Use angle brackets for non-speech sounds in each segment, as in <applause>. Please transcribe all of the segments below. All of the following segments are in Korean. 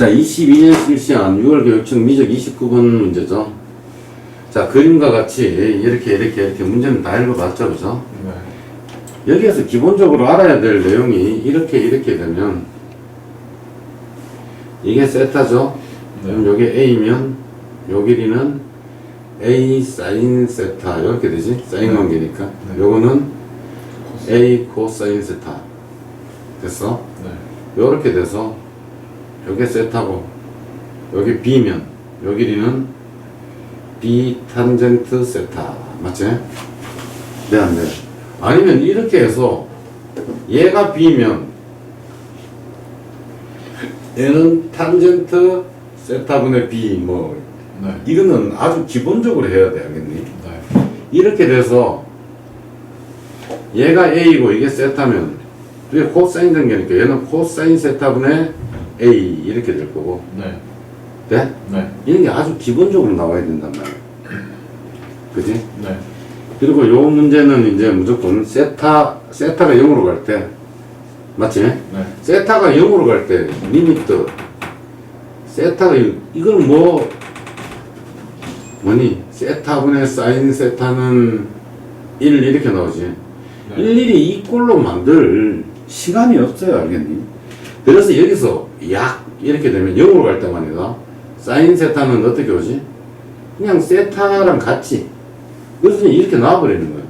자, 22년 실시한 6월 교육청 미적 29번 문제죠. 자, 그림과 같이 이렇게, 이렇게, 이렇게 문제는 다 읽어봤죠, 그죠? 네. 여기에서 기본적으로 알아야 될 내용이 이렇게, 이렇게 되면 이게 세타죠? 그럼 네. 요게 A면 요 길이는 A 사인 세타 이렇게 되지? 사인 네. 관계니까 네. 요거는 A 코사인 세타 됐어? 네. 요렇게 돼서 요게 세타고 여기 B면 요 길이는 B 탄젠트 세타 맞지? 네, 안 돼. 아니면 이렇게 해서 얘가 B면 얘는 탄젠트 세타분의 B 뭐 네. 이거는 아주 기본적으로 해야 돼 알겠니? 네. 이렇게 돼서 얘가 A고 이게 세타면 이게 코사인 관계니까 얘는 코사인 세타분의 A 이렇게 될 거고 네. 네? 네. 이런 게 아주 기본적으로 나와야 된단 말이야 그지? 네. 그리고 요 문제는 이제 무조건 세타 세타가 0으로 갈 때 맞지? 네. 세타가 0으로 갈 때 리미트 세타가 이- 이건 뭐 뭐니 세타분의 사인 세타는 1 이렇게 나오지 네. 일일이 이 꼴로 만들 시간이 없어요 알겠니? 그래서 여기서 약 이렇게 되면 0으로 갈 때만 해도 사인 세타는 어떻게 오지? 그냥 세타랑 같이 그래서 이렇게 나와버리는 거예요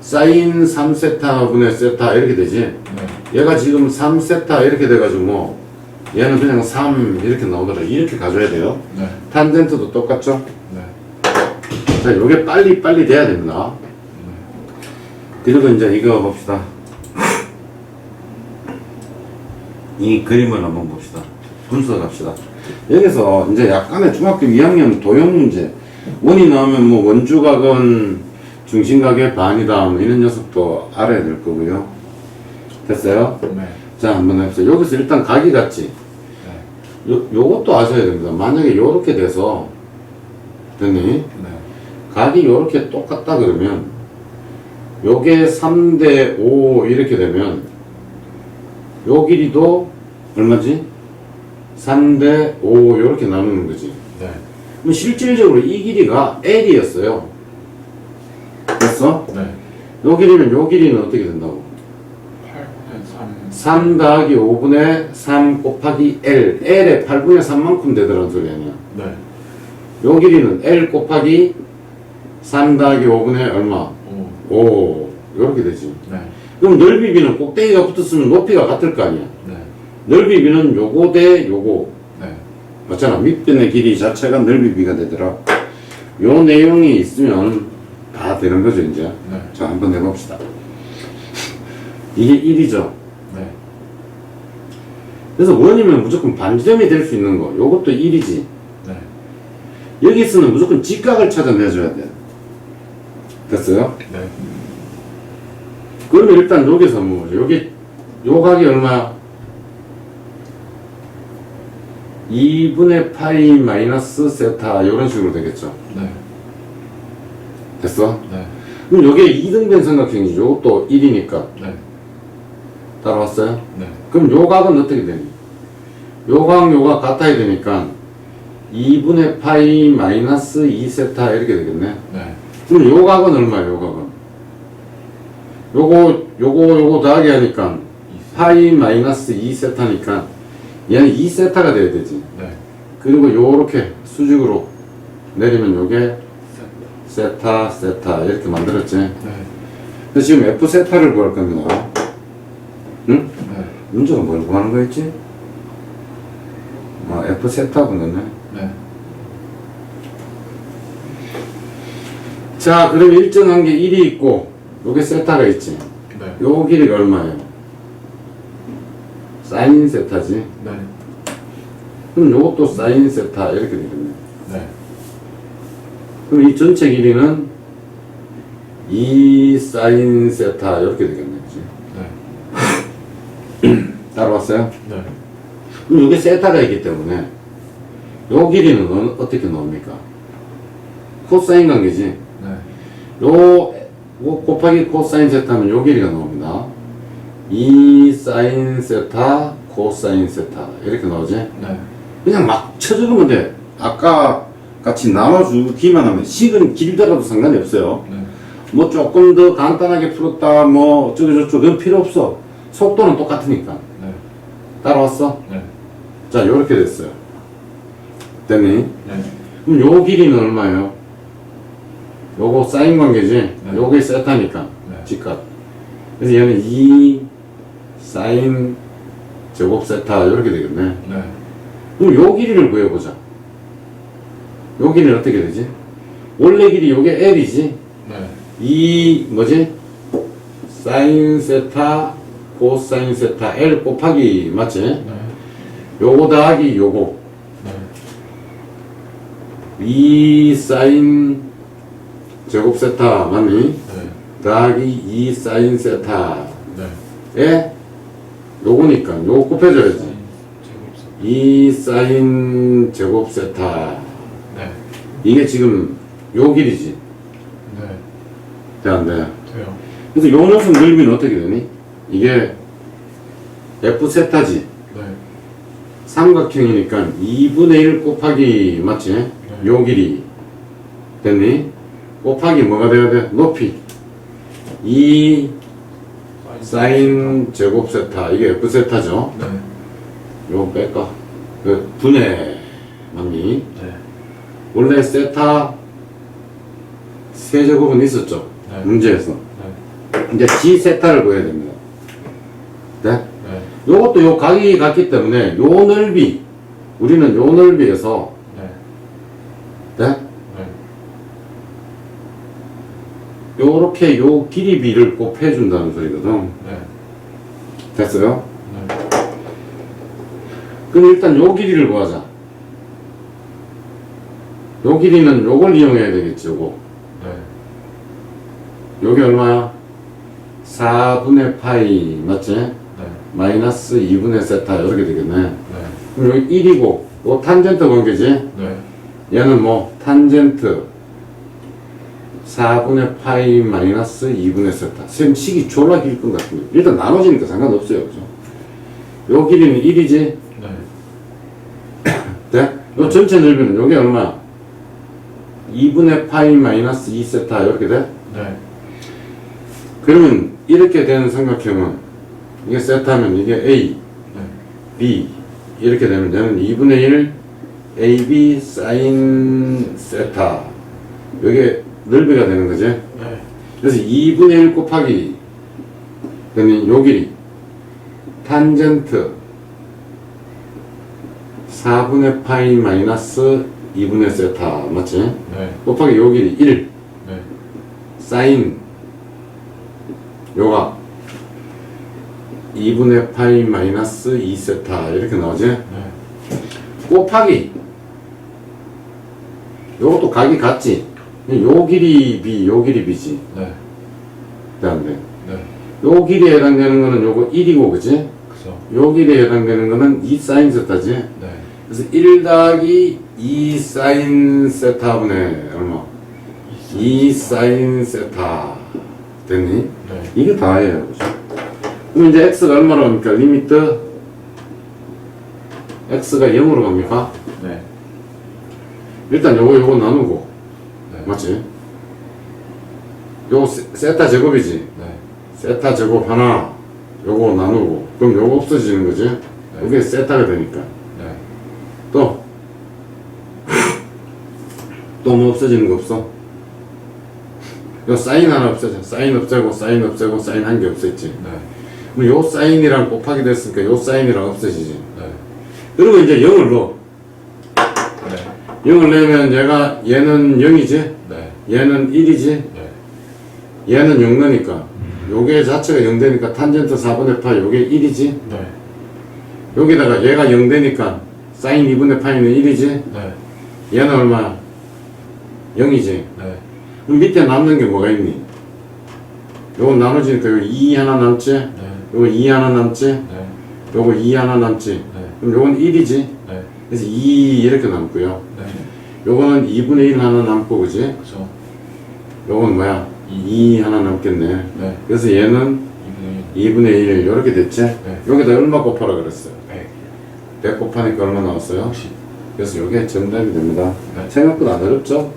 사인 3세타 분의 세타 이렇게 되지 네. 얘가 지금 3세타 이렇게 돼가지고 뭐 얘는 그냥 3 이렇게 나오더라 이렇게 가져야 돼요 네. 탄젠트도 똑같죠 네. 자 요게 빨리 빨리 돼야 됩니다 그리고 이제 이거 봅시다 이 그림을 한번 봅시다 분석합시다 여기서 이제 약간의 중학교 2학년 도형 문제 원이 나오면 뭐 원주각은 중심각의 반이다 뭐 이런 녀석도 알아야 될 거고요 됐어요? 네. 자 한번 해보세요 여기서 일단 각이 같지 네. 요, 요것도 아셔야 됩니다 만약에 요렇게 돼서 됐니? 네. 각이 요렇게 똑같다 그러면 요게 3대 5 이렇게 되면 요 길이도 얼마지? 3대 5 요렇게 나누는 거지 네. 그럼 실질적으로 이 길이가 L이었어요 됐어? 네. 요 길이면 요 길이는 어떻게 된다고? 8분의 3. 3 더하기 5분의 3 곱하기 L L의 8분의 3만큼 되더라는 소리 아니야 네. 요 길이는 L 곱하기 3 더하기 5분의 얼마? 5. 5 요렇게 되지 네. 그럼 넓이 비는 꼭대기가 붙었으면 높이가 같을 거 아니야 네. 넓이 비는 요거 대 요거 네. 맞잖아 밑변의 길이 자체가 넓이 비가 되더라 요 내용이 있으면 다 되는 거죠 이제 네. 자 한번 해봅시다 <laughs> 이게 1이죠 네. 그래서 원이면 무조건 반지점이 될 수 있는 거 요것도 1이지 네. 여기서는 무조건 직각을 찾아내줘야 돼 됐어요? 네. 그러면 일단 여기서 뭐 여기 요 각이 얼마? 2분의 파이 마이너스 세타 이런 식으로 되겠죠. 네. 됐어? 네. 그럼 요게 이등변 삼각형이죠. 요것도 1이니까 네. 따라왔어요? 네. 그럼 요 각은 어떻게 되니? 요 각, 요각 같아야 되니까 2분의 파이 마이너스 2 세타 이렇게 되겠네. 네. 그럼 요 각은 얼마예요? 요 각은? 요거 요거 요거 더하기 하니까 파이 마이너스 2세타니까 얘는 2세타가 돼야 되지. 네. 그리고 요렇게 수직으로 내리면 요게 세타 세타 이렇게 만들었지. 네. 지금 F 세타를 구할 겁니다. 응? 네. 문제가 뭘 구하는 거였지? 아 F 세타 분했네. 네. 자 그럼 일정한 게 1이 있고 요게 세타가 있지. 네. 요 길이가 얼마예요? 사인 세타지. 네. 그럼 요것도 사인 세타 이렇게 되겠네. 네. 그럼 이 전체 길이는 2 사인 세타 이렇게 되겠네. 그치? 네. <laughs> 따라왔어요? 네. 그럼 요게 세타가 있기 때문에 요 길이는 어, 어떻게 나옵니까? 코사인 관계지. 네. 요, 요 곱하기 코사인 세타면 요 길이가 나옵니다. 2 사인 세타 코사인 세타 이렇게 나오지? 네. 그냥 막 쳐적으면 돼. 아까 같이 나눠주기만 하면 식은 길더라도 상관이 없어요. 네. 뭐 조금 더 간단하게 풀었다 뭐 어쩌고 저쩌고 그건 필요 없어. 속도는 똑같으니까. 네. 따라왔어? 네. 자 요렇게 됐어요. 됐니? 네. 그럼 요 길이는 얼마예요? 요거 사인 관계지? 네. 요게 세타니까 네. 직각 그래서 얘는 2 사인 제곱 세타 이렇게 되겠네 네. 그럼 요 길이를 구해보자 요 길이는 어떻게 되지? 원래 길이 요게 L이지 네. 이 뭐지? 사인 세타 코사인 세타 L 곱하기 맞지? 네. 요거 더하기 요거 네. 2 사인 제곱 세타 맞니? 네. 더하기 2 사인 세타에 네. 요거니까 요거 곱해줘야지 제곱사. 2 사인 제곱 세타 네. 이게 지금 요 길이지 네. 돼안 돼? 돼요. 그래서 요 녀석 넓이는 어떻게 되니? 이게 F 세타지 네. 삼각형이니까 2분의 1 곱하기 맞지? 요 길이 됐니? 곱하기 뭐가 돼야 돼? 높이 2 사인 제곱 세타 이게 F 세타죠? 네. 요거 뺄까? 그 분해 맞니? 네. 원래 원래 세타 세제곱은 있었죠? 네. 문제에서 네. 이제 G 세타를 구해야 됩니다 네? 네. 요것도 요 각이 같기 때문에 요 넓이 우리는 요 넓이에서 네. 네? 네. 요렇게 요 길이 비를 곱해준다는 소리거든 네. 됐어요? 네. 그럼 일단 요 길이를 구하자 요 길이는 요걸 이용해야 되겠지 요거 네. 요게 얼마야? 4분의 파이 맞지? 네. 마이너스 2분의 세타 이렇게 되겠네 네. 그럼 여기 1이고 요 탄젠트 관계지? 네. 얘는 뭐 탄젠트 4분의 파이 마이너스 2분의 세타 쌤 식이 졸라 길것 같은데 일단 나눠지니까 상관없어요 그죠? 요 길이는 1이지? 네. <coughs> 네? 요 전체 넓이는 요게 얼마? 2분의 파이 마이너스 2 세타 이렇게 돼? 네. 그러면 이렇게 되는 삼각형은 이게 세타면 이게 A, 네. B 이렇게 되면 얘는 2분의 1 AB 사인 세타 이게 넓이가 되는 거지 네. 그래서 2분의 1 곱하기 되는 요 길이 탄젠트 4분의 파이 마이너스 2분의 세타 맞지? 네. 곱하기 요 길이 1 네. 사인 요가 2분의 파이 마이너스 2세타 이렇게 나오지? 네. 곱하기 요것도 각이 같지? 요 길이 B, 요 길이 B지 네. 되는데 네. 요 길이에 해당되는 거는 요거 1이고 그지? 그죠. 요 길이에 해당되는 거는 2 사인 세타지? 네. 그래서 1 더하기 2 사인 세타 분의 얼마? 2 사인 세타 됐니? 네. 이게 다예요. 그죠? 그럼 이제 x가 얼마로 갑니까? 리미트 x가 0으로 갑니까? 네. 일단 요거 요거 나누고 네. 맞지? 세- 세타 제곱이지? 네. 세타 제곱 하나 요거 나누고 그럼 요거 없어지는 거지? 네. 이게 세타가 되니까 네. 또 <laughs> 또 뭐 없어지는 거 없어? 요 사인 하나 없어져 사인 없애고 사인 없애고 사인 한 개 없어졌지 네. 그럼 요 사인이랑 곱하기 됐으니까 요 사인이랑 없어지지 네. 그리고 이제 0을 넣어 네. 0을 내면 얘가 얘는 0이지 네. 얘는 1이지 네. 얘는 0 넣으니까 요게 자체가 0 되니까 탄젠트 4분의 파 요게 1이지 네. 여기다가 얘가 0 되니까 사인 2분의 파이는 1이지 네. 얘는 얼마 0이지 네. 그럼 밑에 남는 게 뭐가 있니 요거 나눠지니까 요2 하나 남지 네. 요거 2 하나 남지 네. 요거 2 하나 남지 네. 그럼 요건 1이지 네. 그래서 2 이렇게 남고요 네. 요거는 2분의 1 하나 남고 그지 그죠. 요건 뭐야 2 하나 남겠네 네. 그래서 얘는 2분의 1. 2분의 1 이렇게 됐지 네. 여기다 얼마 곱하라 그랬어요 100. 100 곱하니까 얼마 나왔어요? 60. 그래서 이게 정답이 됩니다. 네. 생각보다 안 어렵죠?